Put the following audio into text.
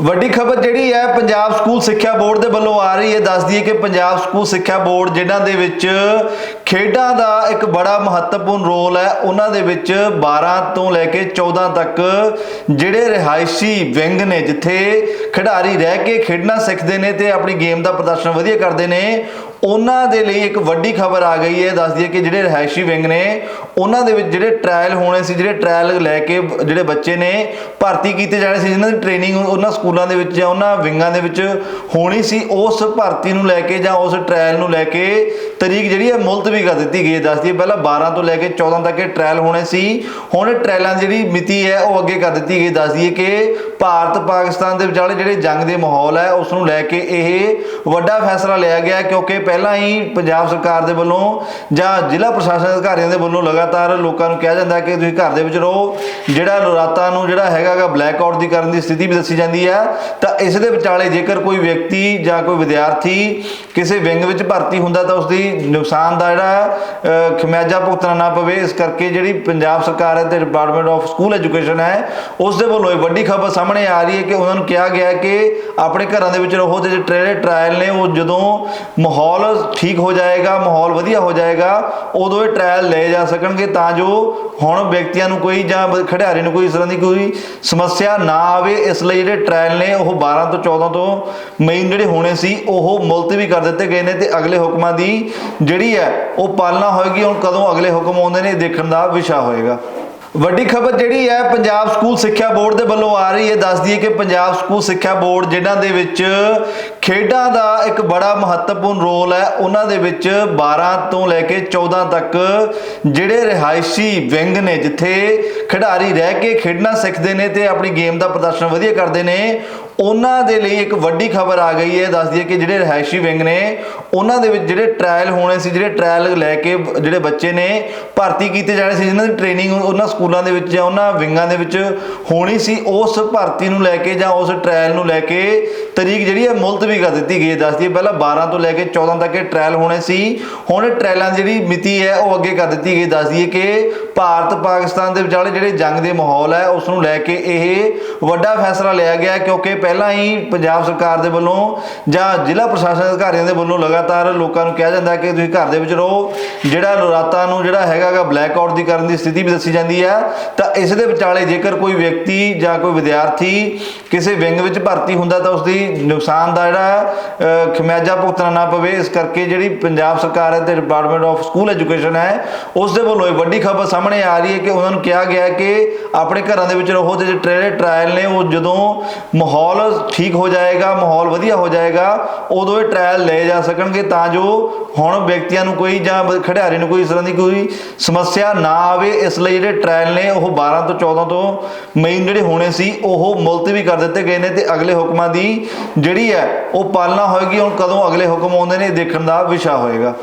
ਵੱਡੀ ਖਬਰ ਜਿਹੜੀ ਹੈ, ਪੰਜਾਬ ਸਕੂਲ ਸਿੱਖਿਆ ਬੋਰਡ ਦੇ ਵੱਲੋਂ ਆ ਰਹੀ ਹੈ। ਦੱਸਦੀ ਹੈ ਕਿ ਪੰਜਾਬ ਸਕੂਲ ਸਿੱਖਿਆ ਬੋਰਡ, ਜਿਨ੍ਹਾਂ ਦੇ ਵਿੱਚ ਖੇਡਾਂ ਦਾ ਇੱਕ ਬੜਾ ਮਹੱਤਵਪੂਰਨ ਰੋਲ ਹੈ। ਉਹਨਾਂ ਦੇ ਵਿੱਚ 12 ਤੋਂ ਲੈ ਕੇ 14 ਤੱਕ ਜਿਹੜੇ ਰਿਹਾਇਸ਼ੀ ਵਿੰਗ ਨੇ, ਜਿੱਥੇ ਖਿਡਾਰੀ ਰਹਿ ਕੇ ਖੇਡਣਾ ਸਿੱਖਦੇ ਨੇ ਤੇ ਆਪਣੀ ਗੇਮ ਦਾ ਪ੍ਰਦਰਸ਼ਨ ਵਧੀਆ ਕਰਦੇ ਨੇ, ਉਹਨਾਂ ਦੇ ਲਈ ਇੱਕ ਵੱਡੀ ਖਬਰ ਆ ਗਈ ਹੈ। ਦੱਸਦੀ ਹੈ ਕਿ ਜਿਹੜੇ ਰਿਹਾਇਸ਼ੀ ਵਿੰਗ ਨੇ, ਉਹਨਾਂ ਦੇ ਵਿੱਚ ਜਿਹੜੇ ਟ੍ਰਾਇਲ ਹੋਣੇ ਸੀ, ਜਿਹੜੇ ਟ੍ਰਾਇਲ ਲੈ ਕੇ ਜਿਹੜੇ ਬੱਚੇ ਨੇ, ਭਰਤੀ ਕੀਤੇ ਜਾਣੇ ਸੀ, ਜਿਨ੍ਹਾਂ ਦੀ ਟ੍ਰੇਨਿੰਗ ਉਹਨਾਂ ਸਕੂਲਾਂ ਦੇ ਵਿੱਚ ਜਾਂ ਉਹਨਾਂ ਵਿੰਗਾਂ ਦੇ ਵਿੱਚ ਹੋਣੀ ਸੀ, ਉਸ ਭਰਤੀ ਨੂੰ ਲੈ ਕੇ ਜਾਂ ਉਸ ਟ੍ਰਾਇਲ ਨੂੰ ਲੈ ਕੇ ਤਰੀਕ ਜਿਹੜੀ ਹੈ ਮੁਲਤਵੀ ਕਰ ਦਿੱਤੀ ਗਈ ਹੈ ਦੱਸਦੀ ਹੈ ਪਹਿਲਾਂ 12 ਤੋਂ ਲੈ ਕੇ 14 ਤੱਕ ਇਹ ਟ੍ਰਾਇਲ ਹੋਣੇ ਸੀ। ਹੁਣ ਇਹ ਟ੍ਰਾਇਲਾਂ ਦੀ ਜਿਹੜੀ ਮਿਤੀ ਹੈ, ਉਹ ਅੱਗੇ ਕਰ ਦਿੱਤੀ ਗਈ। ਦੱਸਦੀ ਹੈ ਕਿ ਭਾਰਤ ਪਾਕਿਸਤਾਨ ਦੇ ਵਿਚਾਲੇ ਜਿਹੜੇ ਜੰਗ ਦੇ ਮਾਹੌਲ ਹੈ, ਉਸ ਨੂੰ ਲੈ ਕੇ ਇਹ ਵੱਡਾ ਫੈਸਲਾ ਲਿਆ ਗਿਆ ਕਿਉਂਕਿ ਪਹਿਲਾਂ ਹੀ ਪੰਜਾਬ ਸਰਕਾਰ ਦੇ ਵੱਲੋਂ ਜਾਂ ਜ਼ਿਲ੍ਹਾ ਪ੍ਰਸ਼ਾਸਨ ਅਧਿਕਾਰੀਆਂ ਦੇ ਵੱਲੋਂ ਲਗਾਤਾਰ ਲੋਕਾਂ ਨੂੰ ਕਿਹਾ ਜਾਂਦਾ ਕਿ ਤੁਸੀਂ ਘਰ ਦੇ ਵਿੱਚ ਰਹੋ। ਜਿਹੜਾ ਰਾਤਾਂ ਨੂੰ ਜਿਹੜਾ ਹੈਗਾਗਾ ਬਲੈਕ ਆਊਟ ਦੀ ਕਰਨ ਦੀ ਸਥਿਤੀ ਵੀ ਦੱਸੀ ਜਾਂਦੀ ਹੈ, ਤਾਂ ਇਸ ਦੇ ਵਿਚਾਲੇ ਜੇਕਰ ਕੋਈ ਵਿਅਕਤੀ ਜਾਂ ਕੋਈ ਵਿਦਿਆਰਥੀ ਕਿਸੇ ਵਿੰਗ ਵਿੱਚ ਭਰਤੀ ਹੁੰਦਾ ਤਾਂ ਉਸ ਦੀ ਨੁਕਸਾਨ ਦਾ ਜਿਹੜਾ ਅਹ, ਖਮਿਆਜਾ ਭੁਗਤਣਾ ਨਾ ਪਵੇ ਇਸ ਕਰਕੇ ਜਿਹੜੀ ਪੰਜਾਬ ਸਰਕਾਰ ਹੈ ਤੇ ਡਿਪਾਰਟਮੈਂਟ ਆਫ ਸਕੂਲ ਐਜੂਕੇਸ਼ਨ ਹੈ ਉਸ ਦੇ ਵੱਲੋਂ ਇਹ ਵੱਡੀ ਖਬਰ ਸਾਹਮਣੇ ਆ ਰਹੀ ਹੈ ਕਿ ਉਹਨਾਂ ਨੂੰ ਕਿਹਾ ਗਿਆ ਹੈ ਕਿ ਆਪਣੇ ਘਰਾਂ ਦੇ ਵਿੱਚ ਰਹੋ ਤੇ ਜਿਹੜੇ ਟ੍ਰੇਲ ਟ੍ਰਾਇਲ ਨੇ ਉਹ ਜਦੋਂ ਮਾਹੌਲ ਠੀਕ ਹੋ ਜਾਏਗਾ ਮਾਹੌਲ ਵਧੀਆ ਹੋ ਜਾਏਗਾ ਉਦੋਂ ਇਹ ਟ੍ਰਾਇਲ ਲਏ ਜਾ ਸਕਣਗੇ ਤਾਂ ਜੋ ਹੁਣ ਵਿਅਕਤੀਆਂ ਨੂੰ ਕੋਈ ਜਾਂ ਖਿਡਾਰੀ ਨੂੰ ਕੋਈ ਇਸ ਤਰ੍ਹਾਂ ਦੀ ਕੋਈ ਸਮੱਸਿਆ ਨਾ ਆਵੇ ਇਸ ਲਈ ਜਿਹੜੇ ਟ੍ਰਾਇਲ ਨੇ ਉਹ 12 ਤੋਂ 14 ਤੋਂ ਮਈ ਜਿਹੜੇ ਹੋਣੇ ਸੀ ਉਹ ਮੁਲਤਵੀ ਕਰ ਦਿੱਤੇ ਗਏ ਨੇ ਤੇ ਅਗਲੇ ਹੁਕਮਾਂ ਦੀ ਜਿਹੜੀ ਹੈ ਉਹ ਪਾਲਣਾ ਹੋਏਗੀ, ਹੁਣ ਕਦੋਂ ਅਗਲੇ ਹੁਕਮ ਆਉਂਦੇ ਨੇ ਦੇਖਣ ਦਾ ਵਿਸ਼ਾ ਹੋਏਗਾ। ਵੱਡੀ ਖਬਰ ਜਿਹੜੀ ਹੈ, ਪੰਜਾਬ ਸਕੂਲ ਸਿੱਖਿਆ ਬੋਰਡ ਦੇ ਵੱਲੋਂ ਆ ਰਹੀ ਹੈ। ਦੱਸਦੀ ਹੈ ਕਿ ਪੰਜਾਬ ਸਕੂਲ ਸਿੱਖਿਆ ਬੋਰਡ, ਜਿਨ੍ਹਾਂ ਦੇ ਵਿੱਚ ਖੇਡਾਂ ਦਾ ਇੱਕ ਬੜਾ ਮਹੱਤਵਪੂਰਨ ਰੋਲ ਹੈ, ਉਹਨਾਂ ਦੇ ਵਿੱਚ 12 ਤੋਂ ਲੈ ਕੇ 14 ਤੱਕ ਜਿਹੜੇ ਰਿਹਾਇਸ਼ੀ ਵਿੰਗ ਨੇ, ਜਿੱਥੇ ਖਿਡਾਰੀ ਰਹਿ ਕੇ ਖੇਡਣਾ ਸਿੱਖਦੇ ਨੇ ਤੇ ਆਪਣੀ ਗੇਮ ਦਾ ਪ੍ਰਦਰਸ਼ਨ ਵਧੀਆ ਕਰਦੇ ਨੇ, ਉਹਨਾਂ ਦੇ ਲਈ ਇੱਕ ਵੱਡੀ ਖਬਰ ਆ ਗਈ ਹੈ। ਦੱਸਦੀ ਹੈ ਕਿ ਜਿਹੜੇ ਰਿਹਾਇਸ਼ੀ ਵਿੰਗ ਨੇ ਉਹਨਾਂ ਦੇ ਵਿੱਚ ਜਿਹੜੇ ਟ੍ਰਾਇਲ ਹੋਣੇ ਸੀ, ਜਿਹੜੇ ਟ੍ਰਾਇਲ ਲੈ ਕੇ ਜਿਹੜੇ ਬੱਚੇ ਨੇ ਭਰਤੀ ਕੀਤੇ ਜਾਣੇ ਸੀ, ਜਿਨ੍ਹਾਂ ਦੀ ਟ੍ਰੇਨਿੰਗ ਉਹਨਾਂ ਸਕੂਲਾਂ ਦੇ ਵਿੱਚ ਜਾਂ ਉਹਨਾਂ ਵਿੰਗਾਂ ਦੇ ਵਿੱਚ ਹੋਣੀ ਸੀ, ਉਸ ਭਰਤੀ ਨੂੰ ਲੈ ਕੇ ਜਾਂ ਉਸ ਟ੍ਰਾਇਲ ਨੂੰ ਲੈ ਕੇ ਤਰੀਕ ਜਿਹੜੀ ਹੈ ਮੁਲਤਵੀ ਕਰ ਦਿੱਤੀ ਗਈ ਹੈ ਦੱਸਦੀ ਹੈ ਪਹਿਲਾਂ 12 ਤੋਂ ਲੈ ਕੇ 14 ਤੱਕ ਇਹ ਟ੍ਰਾਇਲ ਹੋਣੇ ਸੀ। ਹੁਣ ਇਹ ਟ੍ਰਾਇਲਾਂ ਦੀ ਜਿਹੜੀ ਮਿਤੀ ਹੈ ਉਹ ਅੱਗੇ ਕਰ ਦਿੱਤੀ ਗਈ ਦੱਸਦੀ ਹੈ ਕਿ ਭਾਰਤ ਪਾਕਿਸਤਾਨ ਦੇ ਵਿਚਾਲੇ ਜਿਹੜੇ ਜੰਗ ਦੇ ਮਾਹੌਲ ਹੈ, ਉਸ ਨੂੰ ਲੈ ਕੇ ਇਹ ਵੱਡਾ ਫੈਸਲਾ ਲਿਆ ਗਿਆ ਕਿਉਂਕਿ ਪਹਿਲਾਂ ਹੀ ਪੰਜਾਬ ਸਰਕਾਰ ਦੇ ਵੱਲੋਂ ਜਾਂ ਜ਼ਿਲ੍ਹਾ ਪ੍ਰਸ਼ਾਸਨ ਅਧਿਕਾਰੀਆਂ ਦੇ ਵੱਲੋਂ ਲਗਾਤਾਰ ਲੋਕਾਂ ਨੂੰ ਕਿਹਾ ਜਾਂਦਾ ਕਿ ਤੁਸੀਂ ਘਰ ਦੇ ਵਿੱਚ ਰਹੋ। ਜਿਹੜਾ ਰਾਤਾਂ ਨੂੰ ਜਿਹੜਾ ਹੈਗਾਗਾ ਬਲੈਕ ਆਊਟ ਦੀ ਕਰਨ ਦੀ ਸਥਿਤੀ ਵੀ ਦੱਸੀ ਜਾਂਦੀ ਹੈ। ਤਾਂ ਇਸ ਦੇ ਵਿਚਾਲੇ ਜੇਕਰ ਕੋਈ ਵਿਅਕਤੀ ਜਾਂ ਕੋਈ ਵਿਦਿਆਰਥੀ ਕਿਸੇ ਵਿੰਗ ਵਿੱਚ ਭਰਤੀ ਹੁੰਦਾ ਤਾਂ ਉਸ ਦੀ ਨੁਕਸਾਨ ਦਾ ਜਿਹੜਾ ਅਹ, ਖਮਿਆਜਾ ਭੁਗਤਣਾ ਨਾ ਪਵੇ। ਇਸ ਕਰਕੇ ਜਿਹੜੀ ਪੰਜਾਬ ਸਰਕਾਰ ਹੈ ਤੇ ਡਿਪਾਰਟਮੈਂਟ ਆਫ ਸਕੂਲ ਐਜੂਕੇਸ਼ਨ ਹੈ ਉਸ ਦੇ ਵੱਲੋਂ ਇਹ ਵੱਡੀ ਖਬਰ ਸਾਹਮਣੇ ਆ ਰਹੀ ਹੈ ਕਿ ਉਹਨਾਂ ਨੂੰ ਕਿਹਾ ਗਿਆ ਕਿ ਆਪਣੇ ਘਰਾਂ ਦੇ ਵਿੱਚ ਰਹੋ ਤੇ ਜਿਹੜੇ ਟ੍ਰੇਲ ਟ੍ਰਾਇਲ ਨੇ ਉਹ ਜਦੋਂ ਮਾਹੌਲ ਠੀਕ ਹੋ ਜਾਏਗਾ ਮਾਹੌਲ ਵਧੀਆ ਹੋ ਜਾਏਗਾ ਉਦੋਂ ਇਹ ਟ੍ਰਾਇਲ ਲਏ ਜਾ ਸਕਣ। ਸਕਣਗੇ ਤਾਂ ਜੋ ਹੁਣ ਵਿਅਕਤੀਆਂ ਨੂੰ ਕੋਈ ਜਾਂ ਖਿਡਾਰੀ ਨੂੰ ਕੋਈ ਇਸ ਤਰ੍ਹਾਂ ਦੀ ਕੋਈ ਸਮੱਸਿਆ ਨਾ ਆਵੇ, ਇਸ ਲਈ ਜਿਹੜੇ ਟ੍ਰਾਇਲ ਨੇ ਉਹ 12 ਤੋਂ 14 ਤੋਂ ਮਈ ਜਿਹੜੇ ਹੋਣੇ ਸੀ, ਉਹ ਮੁਲਤਵੀ ਕਰ ਦਿੱਤੇ ਗਏ ਨੇ ਤੇ ਅਗਲੇ ਹੁਕਮਾਂ ਦੀ ਜਿਹੜੀ ਹੈ, ਉਹ ਪਾਲਣਾ ਹੋਏਗੀ, ਹੁਣ ਕਦੋਂ ਅਗਲੇ ਹੁਕਮ ਆਉਂਦੇ ਨੇ ਇਹ ਦੇਖਣ ਦਾ ਵਿਸ਼ਾ ਹੋਏਗਾ।